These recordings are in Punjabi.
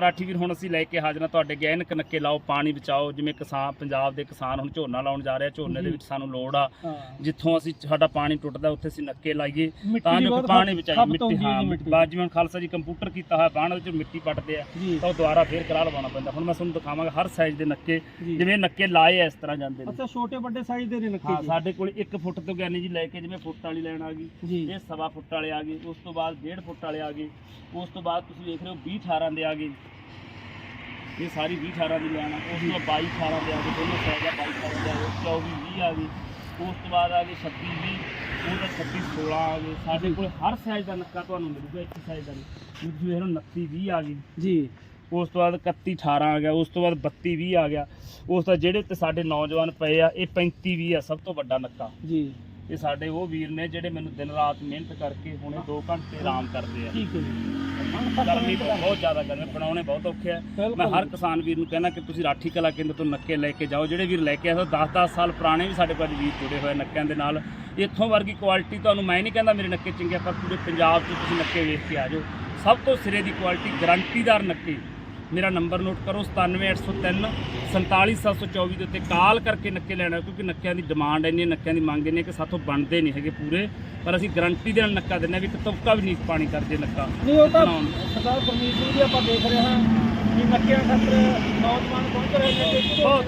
ਰਾਠੀ ਵੀਰ ਹੁਣ ਅਸੀਂ ਲੈ ਕੇ ਹਾਜ਼ਰ ਹਾਂ ਤੁਹਾਡੇ ਅੱਗੇ। ਐਨਕ ਨੱਕੇ ਲਾਓ ਪਾਣੀ ਬਚਾਓ ਜਿਵੇਂ ਕਿਸਾਨ ਪੰਜਾਬ ਦੇ ਕਿਸਾਨ ਹੁਣ ਝੋਨਾ ਲਾਉਣ ਜਾ ਰਹੇ ਝੋਨੇ ਦੇ। ਵਿੱਚ ਸਾਨੂੰ ਲੋੜ ਆ। ਜਿੱਥੋਂ ਅਸੀਂ ਸਾਡਾ ਪਾਣੀ ਟੁੱਟਦਾ ਉੱਥੇ ਅਸੀਂ ਨੱਕੇ ਲਾਈਏ। ਤਾਂ ਜੋ ਪਾਣੀ ਬਚਾਈਏ ਮਿੱਟੀ ਹੈ ਹੁਣ ਖਾਲਸਾ ਜੀ ਕੰਪਿਊਟਰ ਕੀਤਾ ਹੋਇਆ ਬਾਣ ਵਿੱਚ ਮਿੱਟੀ ਪੱਟਦੇ ਆ ਤਾਂ ਉਹ ਦੁਬਾਰਾ ਫੇਰ ਕਰਾ ਲਵਾਉਣਾ ਪੈਂਦਾ। ਹੁਣ ਮੈਂ ਤੁਹਾਨੂੰ ਦਿਖਾਵਾਂਗਾ ਹਰ ਸਾਈਜ਼ ਦੇ ਨੱਕੇ ਜਿਵੇਂ ਨੱਕੇ ਲਾਏ ਆ ਇਸ ਤਰ੍ਹਾਂ ਜਾਂਦੇ ਨੇ। ਅੱਛਾ ਛੋਟੇ ਵੱਡੇ ਸਾਈਜ਼ ਦੇ ਨੇ ਨੱਕੇ ਹਾਂ ਸਾਡੇ ਕੋਲ 1 ਫੁੱਟ ਤੋਂ ਗਿਆਨੀ ਜੀ ਲੈ ਕੇ ਜਿਵੇਂ ਫੁੱਟ ਵਾਲੀ ਲਾਈਨ ਆ ਗਈ ਇਹ ਸਵਾ ਫੁੱਟ ਵਾਲੇ ਆ ਗਏ ਉਸ ਤੋਂ ਬਾਅਦ 1.5 ਫੁੱਟ ਵਾਲੇ ਆ ਗਏ ਉਸ ਤੋਂ ਬਾਅਦ ਤੁਸੀਂ ਦੇਖ ਰਹੇ ਹੋ 20 18 ਦੇ ਆ ਗਏ। ਇਹ ਸਾਰੀ 20 18 ਦੀ ਲਾਈਨ ਆ ਉਸ ਤੋਂ 22 18 ਦੇ ਆ ਗਏ ਦੋਨੋਂ ਸਾਈਜ਼ ਆ 22 18 ਦੇ ਆ ਗਏ 24 20 ਆ ਗਈ। ਉਸ ਤੋਂ ਬਾਅਦ ਆ ਗਏ 26 20 ਉਹਦਾ 26 16 ਆ ਗਏ। ਸਾਡੇ ਕੋਲ ਹਰ ਸਾਈਜ਼ ਦਾ ਨੱਕਾ ਤੁਹਾਨੂੰ ਮਿਲੂਗਾ ਇੱਕ ਸਾਈਜ਼ ਦਾ ਨਹੀਂ। ਤੁਸੀਂ ਲਓ 29 20 ਆ ਗਈ। ਜੀ। ਉਸ ਤੋਂ ਬਾਅਦ 31 18 ਆ ਗਿਆ। ਉਸ ਤੋਂ ਬਾਅਦ 32 20 ਆ ਗਿਆ। ਉਸ ਤੋਂ ਜਿਹੜੇ ਤੇ ਸਾਡੇ ਨੌਜਵਾਨ ਪਏ ਆ ਇਹ 35 20 ਆ ਸਭ ਤੋਂ ਵੱਡਾ ਨੱਕਾ। ਜੀ। ਇਹ ਸਾਡੇ ਉਹ ਵੀਰ ਨੇ ਜਿਹੜੇ ਮੈਨੂੰ ਦਿਨ ਰਾਤ ਮਿਹਨਤ ਕਰਕੇ ਹੁਣੇ 2 ਘੰਟੇ ਆਰਾਮ ਕਰਦੇ ਆ। ਠੀਕ ਹੈ ਜੀ। ਗਰਮੀ ਬਹੁਤ ਜ਼ਿਆਦਾ ਗਰਮੀ ਬਣਾਉਣੇ ਬਹੁਤ ਔਖੇ ਆ। ਮੈਂ ਹਰ ਕਿਸਾਨ ਵੀਰ ਨੂੰ ਕਹਿੰਦਾ ਕਿ ਤੁਸੀਂ ਰਾਠੀ ਕਲਾ ਕੇਂਦਰ ਤੋਂ ਨੱਕੇ ਲੈ ਕੇ ਜਾਓ। ਜਿਹੜੇ ਵੀਰ ਲੈ ਕੇ ਆਏ 10-10 ਸਾਲ ਪੁਰਾਣੇ ਵੀ ਸਾਡੇ ਕੋਲ ਵੀਰ ਜੁੜੇ ਹੋਏ ਨੱਕਿਆਂ ਦੇ ਨਾਲ। ਇੱਥੋਂ ਵਰਗੀ ਕੁਆਲਿਟੀ ਤੁਹਾਨੂੰ ਮੈਂ ਨਹੀਂ ਕਹਿੰਦਾ ਮੇਰੇ ਨੱਕੇ ਚੰਗੇ ਪਰ ਪੂਰੇ ਪੰਜਾਬ 'ਚ ਤੁਸੀਂ ਨੱਕੇ ਵੇਖ ਕੇ ਆ ਜਾਓ। ਸਭ ਤੋਂ ਸਿਰੇ ਦੀ ਕੁਆਲਿਟੀ ਗਰੰਟੀਦਾਰ ਨੱਕੇ। ਮੇਰਾ ਨੰਬਰ ਨੋਟ ਕਰੋ 97803 47724 ਦੇ ਉੱਤੇ ਕਾਲ ਕਰਕੇ ਨੱਕੇ ਲੈਣਾ ਕਿਉਂਕਿ ਨੱਕਿਆਂ ਦੀ ਡਿਮਾਂਡ ਇੰਨੀ ਹੈ ਨੱਕਿਆਂ ਦੀ ਮੰਗ ਇੰਨੀ ਹੈ ਕਿ ਸਾਥੋਂ ਬਣਦੇ ਨਹੀਂ ਹੈਗੇ ਪੂਰੇ। ਪਰ ਅਸੀਂ ਗਰੰਟੀ ਦੇ ਨਾਲ ਨੱਕਾ ਦਿੰਦੇ ਹਾਂ ਵੀ ਇੱਕ ਤੁਪਕਾ ਵੀ ਨਹੀਂ ਪਾਣੀ ਕਰਦੇ ਨੱਕਾ। ਨਹੀਂ ਉਹ ਤਾਂ। ਸਰਦਾਰ ਪਰਮੀਤ ਸਿੰਘ ਜੀ ਆਪਾਂ ਦੇਖ ਰਹੇ ਹਾਂ ਕਿ ਨੱਕਿਆਂ ਖਾਤਰ ਨੌਜਵਾਨ ਪਹੁੰਚ ਰਹੇ ਨੇ ਬਹੁਤ-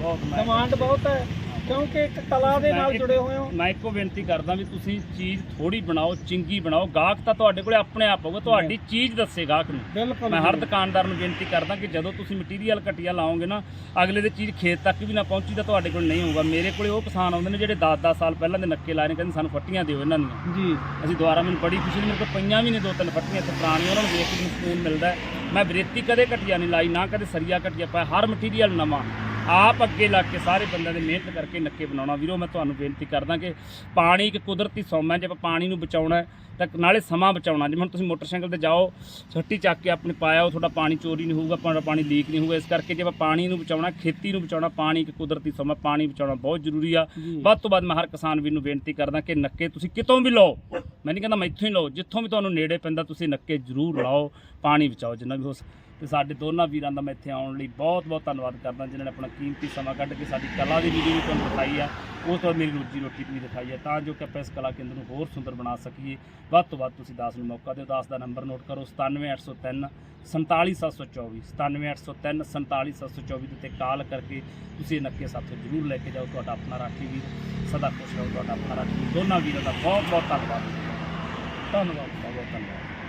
ਬਹੁਤ- ਡਿਮਾਂਡ ਬਹੁਤ ਹੈ। ਕਿਉਂਕਿ ਇੱਕ ਕਲਾ ਦੇ ਨਾਲ ਜੁੜੇ ਹੋਏ ਹੋ। ਮੈਂ ਇੱਕੋ ਬੇਨਤੀ ਕਰਦਾ ਵੀ ਤੁਸੀਂ ਚੀਜ਼ ਥੋੜੀ ਬਣਾਓ ਚੰਗੀ ਬਣਾਓ। ਗਾਹਕ ਤਾਂ ਤੁਹਾਡੇ ਕੋਲੇ ਆਪਣੇ ਆਪ ਹੋਊਗਾ ਤੁਹਾਡੀ ਚੀਜ਼ ਦੱਸੇ ਗਾਹਕ ਨੂੰ। ਬਿਲਕੁਲ ਮੈਂ ਹਰ। ਦੁਕਾਨਦਾਰ ਨੂੰ ਬੇਨਤੀ ਕਰਦਾ ਕਿ ਜਦੋਂ ਤੁਸੀਂ ਮਟੀਰੀਅਲ ਘਟੀਆ ਲਾਓਗੇ ਨਾ ਅਗਲੇ ਦੇ ਚੀਜ਼ ਖੇਤ ਤੱਕ ਵੀ ਨਾ ਪਹੁੰਚੀ ਤਾਂ ਤੁਹਾਡੇ ਕੋਲ ਨਹੀਂ ਹੋਊਗਾ। ਮੇਰੇ ਕੋਲੇ ਉਹ ਕਿਸਾਨ ਆਉਂਦੇ ਨੇ ਜਿਹੜੇ 10-10 ਸਾਲ ਪਹਿਲਾਂ ਦੇ ਨੱਕੇ ਲਾਏ ਨੇ ਕਹਿੰਦੇ ਸਾਨੂੰ ਫੱਟੀਆਂ ਦਿਓ ਇਹਨਾਂ ਦੀਆਂ। ਜੀ। ਅਸੀਂ ਦੁਬਾਰਾ ਮੈਨੂੰ ਬੜੀ ਖੁਸ਼ੀ ਮੇਰੇ ਕੋਲ ਪਈਆਂ ਵੀ ਨੇ ਦੋ ਤਿੰਨ ਫੱਟੀਆਂ ਇੱਥੇ ਪੁਰਾਣੀਆਂ ਉਹਨਾਂ ਨੂੰ ਵੇਖ ਕੇ ਮੈਨੂੰ ਸਕੂਨ ਮਿਲਦਾ। ਮੈਂ ਬਰੇਤੀ ਕਦੇ ਘਟੀਆ ਨਹੀਂ ਲਾਈ ਨਾ ਕਦੇ ਸਰੀਆ ਘਟੀਆ ਪਾਇਆ ਹਰ ਮਟੀਰੀਅਲ ਨਵਾਂ। ਆਪ ਅੱਗੇ ਲੱਗ ਕੇ ਸਾਰੇ ਬੰਦਿਆਂ ਦੇ ਮਿਹਨਤ ਕਰਕੇ ਨੱਕੇ ਬਣਾਉਣਾ। ਵੀਰੋ ਮੈਂ ਤੁਹਾਨੂੰ ਬੇਨਤੀ ਕਰਦਾ ਕਿ ਪਾਣੀ ਇੱਕ ਕੁਦਰਤੀ ਸੋਮਾ ਜੇ ਆਪਾਂ ਪਾਣੀ ਨੂੰ ਬਚਾਉਣਾ ਤਾਂ ਨਾਲੇ ਸਮਾਂ ਬਚਾਉਣਾ। ਜਿਵੇਂ ਹੁਣ ਤੁਸੀਂ ਮੋਟਰਸਾਈਕਲ ਤੇ ਜਾਓ ਛੱਟੀ ਚੱਕ ਕੇ ਆਪਣੇ ਪਾਇਆ ਉਹ ਤੁਹਾਡਾ ਪਾਣੀ ਚੋਰੀ ਨਹੀਂ ਹੋਊਗਾ ਤੁਹਾਡਾ ਪਾਣੀ ਲੀਕ ਨਹੀਂ ਹੋਊਗਾ। ਇਸ ਕਰਕੇ ਜੇ ਆਪਾਂ ਪਾਣੀ ਨੂੰ ਬਚਾਉਣਾ ਖੇਤੀ ਨੂੰ ਬਚਾਉਣਾ ਪਾਣੀ ਇੱਕ ਕੁਦਰਤੀ ਸੋਮਾ ਪਾਣੀ ਬਚਾਉਣਾ ਬਹੁਤ ਜ਼ਰੂਰੀ ਆ। ਵੱਧ ਤੋਂ ਵੱਧ ਮੈਂ ਹਰ ਕਿਸਾਨ ਵੀਰ ਨੂੰ ਬੇਨਤੀ ਕਰਦਾ ਕਿ ਨੱਕੇ ਤੁਸੀਂ ਕਿਤੋਂ ਵੀ ਲਓ। ਮੈਂ ਨਹੀਂ ਕਹਿੰਦਾ ਮੈਂ ਇੱਥੋਂ ਹੀ ਲਓ ਜਿੱਥੋਂ ਵੀ ਤੁਹਾਨੂੰ ਨੇੜੇ ਪੈਂਦਾ ਤੁਸੀਂ ਨੱਕੇ ਜ਼ਰੂਰ ਲਾਓ ਪਾਣੀ ਬਚਾਓ ਜਿੰਨਾ ਵੀ ਹੋ ਸਕੇ। ਤੇ ਸਾਡੇ ਦੋਨਾਂ ਵੀਰਾਂ ਦਾ ਮੈਂ ਇੱਥੇ ਆਉਣ ਲਈ ਬਹੁਤ ਬਹੁਤ ਧੰਨਵਾਦ ਕਰਦਾ, ਜਿਨ੍ਹਾਂ ਨੇ ਆਪਣਾ ਕੀਮਤੀ ਸਮਾਂ ਕੱਢ ਕੇ ਸਾਡੀ ਕਲਾ ਦੀ ਵੀਡੀਓ ਵੀ ਤੁਹਾਨੂੰ ਦਿਖਾਈ ਆ। ਉਸ ਤੋਂ ਮੇਰੀ ਰੋਜੀ ਰੋਟੀ ਵੀ ਦਿਖਾਈ ਹੈ ਤਾਂ ਜੋ ਕਿ ਆਪਾਂ ਇਸ ਕਲਾ ਕੇਂਦਰ ਨੂੰ ਹੋਰ ਸੁੰਦਰ ਬਣਾ ਸਕੀਏ। ਵੱਧ ਤੋਂ ਵੱਧ ਤੁਸੀਂ ਦਾਸ ਨੂੰ ਮੌਕਾ ਦਿਓ। ਦਾਸ ਦਾ ਨੰਬਰ ਨੋਟ ਕਰੋ 97803 47724 97803 47724 ਦੇ ਉੱਤੇ ਕਾਲ ਕਰਕੇ ਤੁਸੀਂ ਇਹ ਨੱਕੇ ਸਾਥੋਂ ਜ਼ਰੂਰ ਲੈ ਕੇ ਜਾਓ। ਤੁਹਾਡਾ ਆਪਣਾ ਰਾਖੀ ਵੀਰ ਸਦਾ ਖੁਸ਼ ਰਹੋ। ਤੁਹਾਡਾ ਆਪਣਾ ਰਾਖੀ ਵੀਰ। ਦੋਨਾਂ ਵੀਰਾਂ ਦਾ ਬਹੁਤ ਬਹੁਤ ਧੰਨਵਾਦ। ਧੰਨਵਾਦ ਬਹੁਤ ਬਹੁਤ ਧੰਨਵਾਦ।